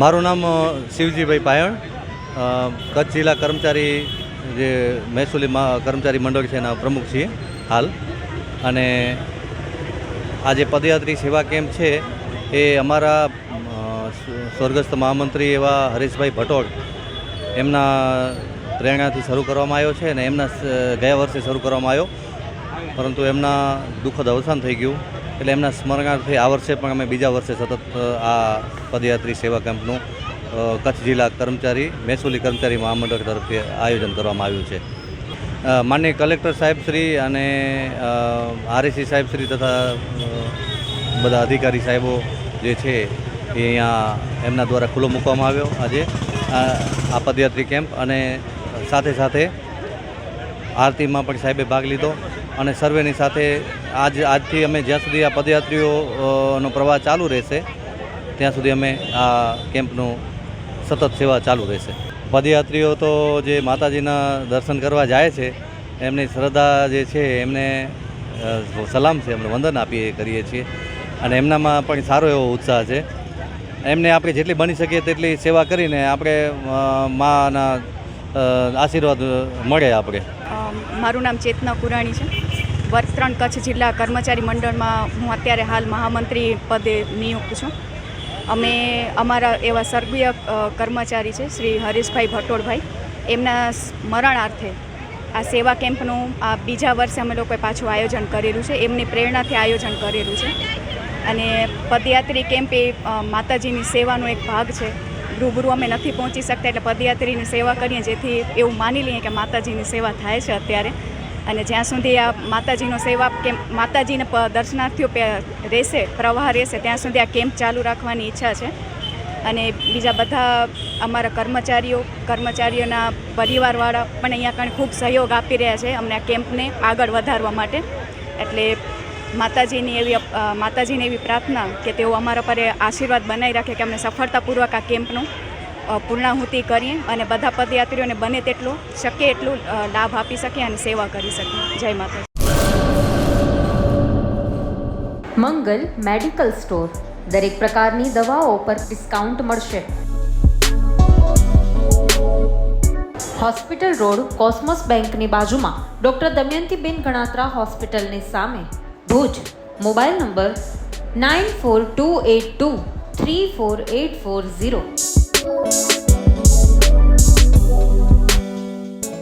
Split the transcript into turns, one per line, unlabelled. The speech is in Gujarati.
મારું નામ શિવજીભાઈ પાયણ. કચ્છ જિલ્લા કર્મચારી જે મહેસૂલી કર્મચારી મંડળ છે એના પ્રમુખ છીએ હાલ. અને આ જે પદયાત્રી સેવા કેમ્પ છે એ અમારા સ્વર્ગસ્થ મહામંત્રી એવા હરીશભાઈ ભટોળ એમના પ્રેરણાથી શરૂ કરવામાં આવ્યો છે અને એમના ગયા વર્ષે શરૂ કરવામાં આવ્યો. પરંતુ એમના દુઃખદ અવસાન થઈ ગયું. એટલે એમના સ્મરણાર્થે આ વર્ષે પણ અમે બીજા વર્ષે સતત આ પદયાત્રી સેવા કેમ્પનું કચ્છ જિલ્લા કર્મચારી મહેસૂલી કર્મચારી મહામંડળ તરફથી આયોજન કરવામાં આવ્યું છે. અ, માનનીય કલેક્ટર સાહેબ શ્રી અને આરએસી સાહેબ શ્રી તથા બધા અધિકારી સાહેબો જે છે એ અહીંયા એમના દ્વારા ખુલ્લો મૂકવામાં આવ્યો. આજે આ પદયાત્રી કેમ્પ અને સાથે સાથે આરતીમાં પણ સાહેબે ભાગ લીધો અને સર્વેની સાથે આજ આજથી અમે જ્યાં સુધી આ પદયાત્રીઓનો પ્રવાહ ચાલુ રહેશે, ત્યાં સુધી અમે આ કેમ્પનું સતત સેવા ચાલુ રહેશે. પદયાત્રીઓ તો જે માતાજીના દર્શન કરવા જાય છે, એમની શ્રદ્ધા જે છે, એમને સલામ છે, એમને વંદન આપીએ કરીએ છીએ અને એમનામાં પણ સારો એવો ઉત્સાહ છે. એમને આપણે જેટલી બની શકીએ તેટલી સેવા કરીને આપણે માના આશીર્વાદ મળે આપણે.
મારું નામ ચેતના કુરાણી છે. વર્ગ ત્રણ કચ્છ જિલ્લા કર્મચારી મંડળમાં હું અત્યારે હાલ મહામંત્રી પદે નિયુક્ત છું. અમે અમારા એવા સર્ગીય કર્મચારી છે, શ્રી હરીશભાઈ ભટોળભાઈ. એમના સ્મરણાર્થે આ સેવા કેમ્પનું આ બીજા વર્ષે અમે લોકોએ પાછું આયોજન કરેલું છે. એમની પ્રેરણાથી આયોજન કરેલું છે. અને પદયાત્રી કેમ્પ એ માતાજીની સેવાનો એક ભાગ છે. રૂબરૂ અમે નથી પહોંચી શકતા એટલે પદયાત્રીની સેવા કરીએ, જેથી એવું માની લઈએ કે માતાજીની સેવા થાય છે અત્યારે. અને જ્યાં સુધી આ માતાજીનો સેવા કે માતાજીને દર્શનાર્થીઓ રહેશે, પ્રવાહ રહેશે, ત્યાં સુધી આ કેમ્પ ચાલુ રાખવાની ઈચ્છા છે. અને બીજા બધા અમારા કર્મચારીઓ, કર્મચારીઓના પરિવારવાળા પણ અહીંયા કણ ખૂબ સહયોગ આપી રહ્યા છે અમને આ કેમ્પને આગળ વધારવા માટે. એટલે માતાજીની એવી માતાજીની એવી પ્રાર્થના કે તેઓ અમારા પર આશીર્વાદ બનાવી રાખે કે અમને સફળતાપૂર્વક આ કેમ્પનું પૂર્ણાહુતિ કરીએ અને બધા પદયાત્રીઓને બને તેટલું, શક્ય એટલું લાભ આપી શકીએ અને સેવા કરી શકીએ. જય માતાજી.
Mangal medical store. દરેક પ્રકારની દવાઓ પર ડિસ્કાઉન્ટ મળશે. હોસ્પિટલ રોડ કોસ્મોસ બેંકની બાજુમાં. ડૉક્ટર દમયંતીબેન ગણાત્રા હોસ્પિટલની સામે. Bhuj mobile number nine four two eight two three four eight four zero.